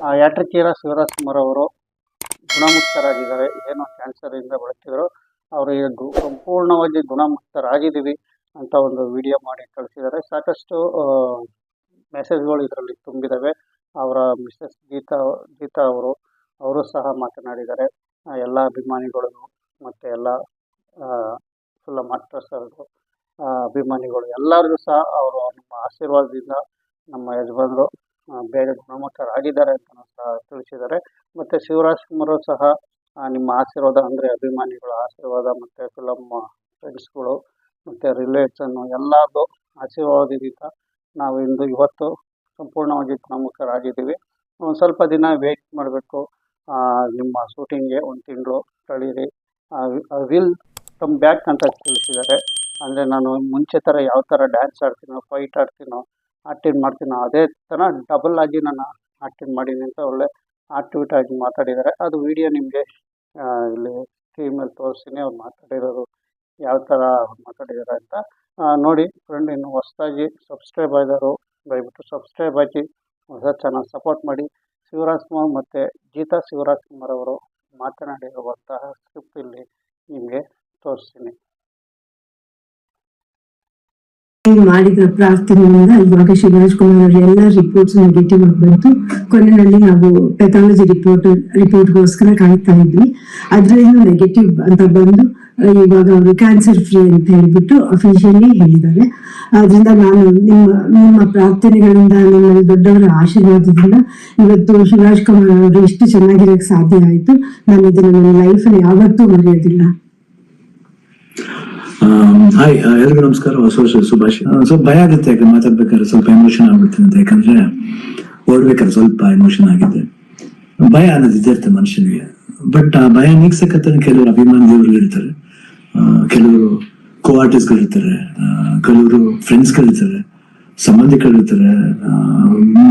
ಯಾಟ್ರಿಕೀರ ಶಿವರಾಜ್ ಕುಮಾರ್ ಅವರು ಗುಣಮುಕ್ತರಾಗಿದ್ದಾರೆ. ಏನು ಕ್ಯಾನ್ಸರಿಂದ ಬಳಸಿದ್ರು ಅವರು ಸಂಪೂರ್ಣವಾಗಿ ಗುಣಮುಕ್ತರಾಗಿದ್ದೀವಿ ಅಂತ ಒಂದು ವಿಡಿಯೋ ಮಾಡಿ ಕಳಿಸಿದ್ದಾರೆ. ಸಾಕಷ್ಟು ಮೆಸೇಜ್ಗಳು ಇದರಲ್ಲಿ ತುಂಬಿದ್ದಾವೆ. ಅವರ ಮಿಸ್ಸಸ್ ಗೀತಾ ಗೀತಾ ಅವರು ಅವರು ಸಹ ಮಾತನಾಡಿದ್ದಾರೆ. ಆ, ಎಲ್ಲ ಅಭಿಮಾನಿಗಳಿಗೂ ಮತ್ತು ಎಲ್ಲ ಫುಲ್ಲ ಮಾಸ್ಟರ್ಸ್ ಅವ್ರಿಗೂ ಅಭಿಮಾನಿಗಳು ಎಲ್ಲರಿಗೂ ಸಹ ಅವರು ನಮ್ಮ ಆಶೀರ್ವಾದದಿಂದ ನಮ್ಮ ಯಜಮಾನರು ಬೇಗ ಗುಣಮುಖರಾಗಿದ್ದಾರೆ ಅಂತ ಸಹ ತಿಳಿಸಿದ್ದಾರೆ. ಮತ್ತು ಶಿವರಾಜ್ ಕುಮಾರ್ ಸಹ ನಿಮ್ಮ ಆಶೀರ್ವಾದ ಅಂದರೆ ಅಭಿಮಾನಿಗಳ, ಆಶೀರ್ವಾದ ಮತ್ತು ಫಿಲಮ್ ಫ್ರೆಂಡ್ಸ್ಗಳು ಮತ್ತು ರಿಲೇಟ್ಸನ್ನು ಎಲ್ಲದೂ ಆಶೀರ್ವಾದದಿಂದ ನಾವು ಇಂದು ಇವತ್ತು ಸಂಪೂರ್ಣವಾಗಿ ಗುಣಮುಖರಾಗಿದ್ದೀವಿ. ಒಂದು ಸ್ವಲ್ಪ ದಿನ ವೇಟ್ ಮಾಡಬೇಕು. ನಿಮ್ಮ ಶೂಟಿಂಗ್ಗೆ ಒಂದು ತಿಂಗಳು ಕಳೀರಿ. ವಿಲ್ ಕಮ್ ಬ್ಯಾಕ್ ಅಂತ ತಿಳಿಸಿದ್ದಾರೆ. ಅಂದರೆ ನಾನು ಮುಂಚೆ ಥರ ಯಾವ ಥರ ಡ್ಯಾನ್ಸ್ ಆಡ್ತೀನೋ ಫೈಟ್ ಆಡ್ತೀನೋ ಆಕ್ಟಿಂಗ್ ಮಾಡ್ತೀನೋ. ಅದೇ ಥರ ಡಬಲ್ ಆಗಿ ನಾನು ಆಕ್ಟಿಂಗ್ ಮಾಡೀನಿ ಅಂತ ಒಳ್ಳೆ ಆಕ್ಟಿವೇಟ್ ಆಗಿ ಮಾತಾಡಿದ್ದಾರೆ. ಅದು ವಿಡಿಯೋ ನಿಮಗೆ ಇಲ್ಲಿ ಸ್ಕ್ರೀನಲ್ಲಿ ತೋರಿಸ್ತೀನಿ ಅವ್ರು ಮಾತಾಡಿರೋದು ಯಾವ ಥರ ಮಾತಾಡಿದ್ದಾರೆ ಅಂತ ನೋಡಿ ಫ್ರೆಂಡ್ ಇನ್ನು ಹೊಸದಾಗಿ ಸಬ್ಸ್ಕ್ರೈಬ್ ಆಗಿದ್ದಾರೆ ದಯವಿಟ್ಟು ಸಬ್ಸ್ಕ್ರೈಬ್ ಆಗಿ ಹೊಸ ಚಾನಲ್ ಸಪೋರ್ಟ್ ಮಾಡಿ. ಶಿವರಾಜ್ ಕುಮಾರ್ ಮತ್ತು ಗೀತಾ ಶಿವರಾಜ್ ಕುಮಾರ್ ಅವರು ಮಾತನಾಡಿರುವಂತಹ ಸ್ಕ್ರಿಪ್ಟ್ ಇಲ್ಲಿ ನಿಮಗೆ ತೋರಿಸ್ತೀನಿ. ಮಾಡಿದ ಪ್ರಾರ್ಥನೆಯಿಂದ ಇವಾಗ ಶಿವರಾಜ್ ಕುಮಾರ್ ಅವರ ಎಲ್ಲ ರಿಪೋರ್ಟ್ಸ್ ನೆಗೆಟಿವ್ ಆಗಿ ಬಂತು. ಕೊನೆಯಲ್ಲಿ ನಾವು ಪೆಥಾಲಜಿ ರಿಪೋರ್ಟ್ ರಿಪೋರ್ಟ್ಗೋಸ್ಕರ ಕಾಯ್ತಾ ಇದ್ವಿ. ಅದ್ರಲ್ಲಿ ನೆಗೆಟಿವ್ ಅಂತ ಬಂದು ಇವಾಗ ಅವರು ಕ್ಯಾನ್ಸರ್ ಫ್ರೀ ಅಂತ ಹೇಳ್ಬಿಟ್ಟು ಅಫಿಷಿಯಲಿ ಹೇಳಿದ್ದಾರೆ. ಆದ್ರಿಂದ ನಾನು ನಿಮ್ಮ ನಿಮ್ಮ ಪ್ರಾರ್ಥನೆಗಳಿಂದ ನಿಮ್ಮ ದೊಡ್ಡವರ ಆಶೀರ್ವಾದದಿಂದ ಇವತ್ತು ಶಿವರಾಜ್ ಕುಮಾರ್ ಅವರು ಎಷ್ಟು ಚೆನ್ನಾಗಿರಕ್ಕೆ ಸಾಧ್ಯ ಆಯ್ತು. ನಾನು ಇದನ್ನು ನನ್ನ ಲೈಫಲ್ಲಿ ಯಾವತ್ತೂ ಮರೆಯೋದಿಲ್ಲ. ಹಾಯ್ ಎಲ್ರಿಗೂ ನಮಸ್ಕಾರ. ಹೊಸ ವರ್ಷ ಶುಭಾಶಯ. ಸ್ವಲ್ಪ ಭಯ ಆಗುತ್ತೆ ಯಾಕಂದ್ರೆ ಮಾತಾಡ್ಬೇಕಾದ್ರೆ ಸ್ವಲ್ಪ ಎಮೋಷನ್ ಆಗ್ಬಿಡ್ತೀನಿ ಅಂತ. ಯಾಕಂದ್ರೆ ಓಡ್ಬೇಕಾದ್ರೆ ಸ್ವಲ್ಪ ಎಮೋಷನ್ ಆಗಿದೆ. ಭಯ ಅನ್ನೋದು ಇದೇ ಮನುಷ್ಯನಿಗೆ. ಬಟ್ ಆ ಭಯ ನೀಗ್ಸಕತ್ತ ಕೆಲವರು ಅಭಿಮಾನ ಇರ್ತಾರೆ. ಕೆಲವರು ಕೋ ಆರ್ಟಿಸ್ಟ್ ಇರ್ತಾರೆ. ಆ, ಕೆಲವರು ಫ್ರೆಂಡ್ಸ್ಗಳು ಇರ್ತಾರೆ. ಸಂಬಂಧಿಕರು ಇರ್ತಾರೆ.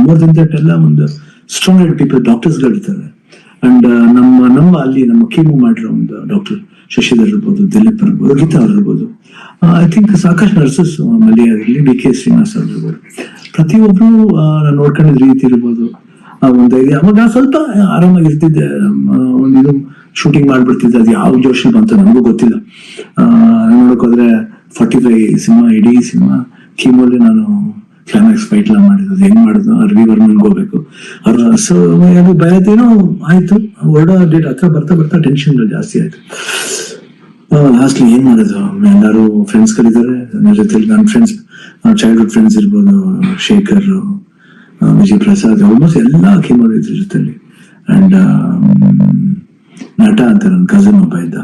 ಮೋರ್ ದನ್ ದಟ್ ಎಲ್ಲ ಒಂದು ಸ್ಟ್ರಾಂಗ್ ಪೀಪಲ್ ಡಾಕ್ಟರ್ಸ್ಗಳು ಇರ್ತಾರೆ. ಅಂಡ್ ನಮ್ಮ ನಮ್ಮ ಅಲ್ಲಿ ನಮ್ಮ ಕೀಮು ಮಾಡಿರೋ ಒಂದು ಡಾಕ್ಟರ್ ಶಶಿಧರ್ ಇರ್ಬೋದು ದಿಲೀಪ್ ಇರ್ಬೋದು ಗೀತಾ ಅವ್ರು ಇರ್ಬೋದು. ಐ ಥಿಂಕ್ ಸಾಕಷ್ಟು ನರ್ಸಸ್ ಮಲ್ಯ ಇರಲಿ ಡಿ ಕೆ ಶ್ರೀನಿವಾಸ್ ಅವ್ರು ಇರ್ಬೋದು. ಪ್ರತಿಯೊಬ್ರು ನಾನು ನೋಡ್ಕೊಂಡಿದ್ದ ರೀತಿ ಇರ್ಬೋದು. ಒಂದು ಅವಾಗ ಸ್ವಲ್ಪ ಆರಾಮಾಗಿ ಇರ್ತಿದ್ದೆ. ಒಂದು ಇದು ಶೂಟಿಂಗ್ ಮಾಡ್ಬಿಡ್ತಿದ್ದೆ. ಅದು ಯಾವ ಜೋಶಿ ಬಂತು ನನಗೂ ಗೊತ್ತಿಲ್ಲ. ಆ, ನೋಡಕ್ ಹೋದ್ರೆ ಫಾರ್ಟಿ ಫೈವ್ ಸಿನಿಮಾ ಇಡೀ ಸಿನಿಮಾ ಕೀಮೋಲಿ ನಾನು ಕ್ಲೈಮ್ಯಾಕ್ಸ್ ಫೈಟ್ ಎಲ್ಲ ಮಾಡಿದ್ದು ಹೆಂಗ್ ಮಾಡಿದ್ರು ಅರ್ವಿ ವರ್ಮನ್ಗೆ ಹೋಗ್ಬೇಕು. ಅವ್ರ ಸೊ ಅದು ಭಯದೇನೋ ಆಯ್ತು. ವರ್ಡ್ ಡೇಟ್ ಹತ್ರ ಬರ್ತಾ ಬರ್ತಾ ಟೆನ್ಷನ್ ಜಾಸ್ತಿ ಆಯ್ತು. ಲಾಸ್ಟ್ಲಿ ಏನ್ ಮಾಡಿದ್ರು? ಎಲ್ಲರೂ ಫ್ರೆಂಡ್ಸ್ ಕರೀತಾರೆ ನನ್ನ ಜೊತೆಲಿ ನನ್ನ ಫ್ರೆಂಡ್ಸ್ ಚೈಲ್ಡ್ಹುಡ್ ಫ್ರೆಂಡ್ಸ್ ಇರ್ಬೋದು, ಶೇಖರ್ ವಿಜಯ್ ಪ್ರಸಾದ್ ಆಲ್ಮೋಸ್ಟ್ ಎಲ್ಲ ಕೀಮೋರ್ ಇದ್ರ ಜೊತೆಲಿ. ಅಂಡ್ ನಟ ಅಂತ ನನ್ನ ಕಸನ್ ಒಬ್ಬ ಇದ್ದ.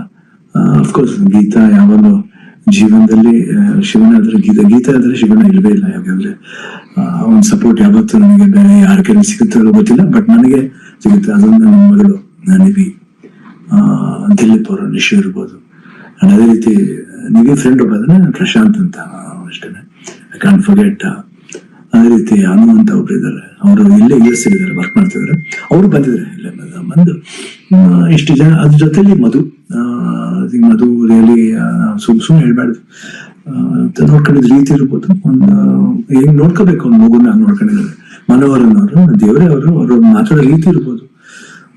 ಅಫ್ಕೋರ್ಸ್ ಗೀತಾ ಯಾವಾಗಲೂ ಜೀವನದಲ್ಲಿ ಶಿವನ ಆದ್ರೆ ಗೀತಾ ಗೀತಾ ಆದ್ರೆ ಶಿವನ ಇಲ್ವೇ ಇಲ್ಲ ಯಾಕಂದ್ರೆ ಅವನ್ ಸಪೋರ್ಟ್ ಯಾವತ್ತೂ ನನಗೆ ಬೇರೆ ಯಾರ ಕೈಲಿ ಸಿಗುತ್ತೋ ಗೊತ್ತಿಲ್ಲ ಬಟ್ ನನಗೆ ಸಿಗುತ್ತೆ. ಅದೊಂದು ನನ್ನ ಮಗಳು ಆ, ದಿಲೀಪ್ ಅವರು ನಿಶು ಇರ್ಬೋದು. ಅಂಡ್ ಅದೇ ರೀತಿ ನಿವಿ ಫ್ರೆಂಡ್ ಒಬ್ಬ ಅದನ್ನ ಪ್ರಶಾಂತ್ ಅಂತ ಅಷ್ಟೇನೆ. ಐ ಕಾಂಟ್ ಫರ್ಗೆಟ್ ಅದೇ ರೀತಿ ಅನು ಅಂತ ಒಬ್ರು ಇದ್ದಾರೆ. ಅವರು ಇಲ್ಲೇ ಯು ಎಸ್ ಇದ್ದಾರೆ ವರ್ಕ್ ಮಾಡ್ತಿದ್ದಾರೆ. ಅವರು ಬಂದಿದ್ದಾರೆ ಇಲ್ಲೇ ಬಂದು- ಇಷ್ಟು ಜನ ಅದ್ರ ಜೊತೆಲಿ ಮಧು ಮಧು ರಿಯಲಿ ಸುಮ್ ಸುಮ್ಮನೆ ಹೇಳ್ಬಾರ್ದು. ನೋಡ್ಕೊಂಡಿದ್ ರೀತಿ ಇರ್ಬೋದು. ಒಂದು ಹೆಂಗ್ ನೋಡ್ಕೋಬೇಕು ಒಂದು ಮಗುನ ಹಂಗ್ ನೋಡ್ಕೊಂಡಿದ್ದಾರೆ. ಮನೋಹರನ್ ಅವರು ದೇವರೇ ಅವರು ಮಾತಾಡೋ ರೀತಿ ಇರ್ಬೋದು.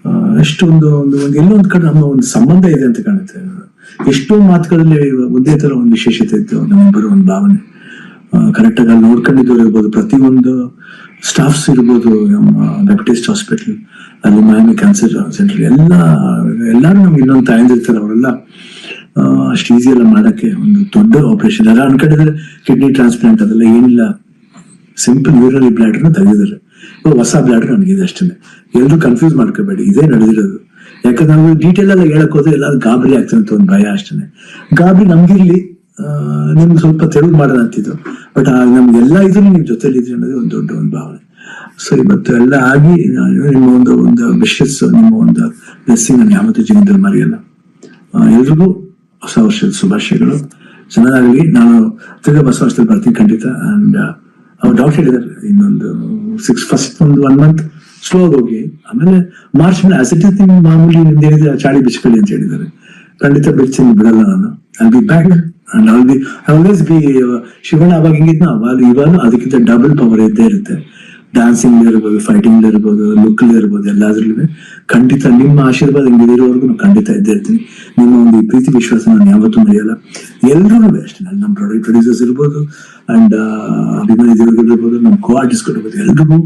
ಆ, ಎಷ್ಟು ಒಂದು ಒಂದು ಎಲ್ಲೋ ಒಂದ್ ಕಡೆ ನಮ್ಮ ಒಂದು ಸಂಬಂಧ ಇದೆ ಅಂತ ಕಾಣುತ್ತೆ. ಎಷ್ಟೋ ಮಾತುಗಳಲ್ಲಿ ಒಂದೇ ತರ ಒಂದು ವಿಶೇಷತೆ ಇತ್ತು. ನಮ್ಮಿಬ್ಬರು ಒಂದು ಭಾವನೆ. ಕರೆಕ್ಟ್ ಆಗಿ ಅಲ್ಲಿ ನೋಡ್ಕೊಂಡಿದ್ದವ್ರು ಇರ್ಬೋದು. ಪ್ರತಿಯೊಂದು ಸ್ಟಾಫ್ಸ್ ಇರ್ಬೋದು. ನಮ್ಮ ಬ್ಯಾಪ್ಟಿಸ್ಟ್ ಹಾಸ್ಪಿಟಲ್ ಅಲ್ಲಿ ಮ್ಯಾಮಿ ಕ್ಯಾನ್ಸರ್ ಸೆಂಟರ್ ಎಲ್ಲ ಎಲ್ಲಾರು ನಮ್ಗೆ ಇನ್ನೊಂದು ತಾಯಂದಿರ್ತಾರೆ ಅವರೆಲ್ಲ ಅಷ್ಟು ಈಸಿ ಎಲ್ಲ ಮಾಡೋಕ್ಕೆ ಒಂದು ದೊಡ್ಡ ಆಪರೇಷನ್ ಎಲ್ಲ ಅನ್ಕೊಂಡಿದ್ರೆ ಕಿಡ್ನಿ ಟ್ರಾನ್ಸ್ಪ್ಲಾಂಟ್ ಅದೆಲ್ಲ ಏನಿಲ್ಲ. ಸಿಂಪಲ್ ಯೂರರಿ ಬ್ಲ್ಯಾಡ್ರನ್ನ ತೆಗೆದಿದ್ದಾರೆ. ಹೊಸ ಬ್ಲ್ಯಾಡ್ರ್ ನನಗಿದೆ ಅಷ್ಟೇ. ಎಲ್ಲರೂ ಕನ್ಫ್ಯೂಸ್ ಮಾಡ್ಕೋಬೇಡಿ. ಇದೇ ನಡೆದಿರೋದು. ಯಾಕಂದ್ರೆ ನಾವು ಡೀಟೇಲ್ ಎಲ್ಲ ಹೇಳಕ್ ಹೋದ್ರೆ ಎಲ್ಲ ಗಾಬರಿ ಆಗ್ತದೆ ಅಂತ ಒಂದು ಭಯ ಅಷ್ಟೇ. ಗಾಬರಿ ನಮ್ಗಿರ್ಲಿ. ನಿಮ್ಗೆ ಸ್ವಲ್ಪ ತೆಳುವು ಮಾಡೋಣ ಅಂತಿದ್ದು ಬಟ್ ನಮ್ಗೆಲ್ಲ ಇದು ನಿಮ್ ಜೊತೆಲಿ ಇದ್ರಿ ಅನ್ನೋದು ಒಂದು ದೊಡ್ಡ ಒಂದು ಭಾವನೆ. ಸರಿ, ಮತ್ತು ಎಲ್ಲ ಆಗಿ ನಿಮ್ಮ ಒಂದು ಒಂದು ವಿಶಸ್ ನಿಮ್ಮ ಒಂದು ಬ್ಲೆಸ್ಸಿಂಗ್ ನಾನು ಯಾವತ್ತೂ ಜೀವನದಲ್ಲಿ ಮರೆಯಲ್ಲ. ಎಲ್ರಿಗೂ ಹೊಸ ವರ್ಷದ ಶುಭಾಶಯಗಳು ಚೆನ್ನಾಗಿ ನಾನು ತಿರ್ಗಾ ಹೊಸ ವರ್ಷದಲ್ಲಿ ಬರ್ತೀನಿ ಖಂಡಿತ. ಅಂಡ್ ಅವ್ರು ಡೌಟ್ ಹೇಳಿದ್ದಾರೆ. ಇನ್ನೊಂದು ಸಿಕ್ಸ್ ಫಸ್ಟ್ ಒಂದು ಒನ್ ಮಂತ್ ಸ್ಲೋ ಹೋಗಿ. ಆಮೇಲೆ ಮಾರ್ಚ್ ಮೇಲೆ ಆಸಿಟಿ ಮಾಮೂಲಿ ನಿಮ್ದು ಚಾಳಿ ಬಿಚ್ಕೊಳ್ಳಿ ಅಂತ ಹೇಳಿದ್ದಾರೆ. ಖಂಡಿತ ಬಿಚ್ಚಿನ ಬಿಡಲ್ಲ ನಾನು. I be back and I be always be Shivanna ಅವಾಗ ಹಿಂಗಿದ್ನ? ಅವಾಗ ಇವಾಗ ಅದಕ್ಕಿಂತ ಡಬಲ್ ಪವರ್ ಇದ್ದೇ ಇರುತ್ತೆ. ಡಾನ್ಸಿಂಗ್ ಇರ್ಬೋದು ಫೈಟಿಂಗ್ ಇರ್ಬೋದು ಲುಕ್ ಇರ್ಬೋದು ಎಲ್ಲಾದ್ರಲ್ಲೂ ಖಂಡಿತ ನಿಮ್ಮ ಆಶೀರ್ವಾದ ಹಿಂಗಿರೋವರೆಗೂ ನಾನು ಖಂಡಿತ ಇದ್ದೇ ಇರ್ತೀನಿ. ನಿಮ್ಮ ಒಂದು ಈ ಪ್ರೀತಿ ವಿಶ್ವಾಸ ನಾನು ಯಾವತ್ತೂ ಮರೆಯಲ್ಲ. ಎಲ್ಲರೂ ಅಷ್ಟೇ ನಮ್ಮ ನಮ್ಮ ಪ್ರೊಡ್ಯೂಸರ್ಸ್ ಇರ್ಬೋದು ಅಂಡ್ ಅಭಿಮಾನಿ ಇರ್ಬೋದು ನಮ್ಮ ಕೋ ಆರ್ಟಿಸ್ಟ್ ಇರ್ಬೋದು ಎಲ್ರಿಗೂ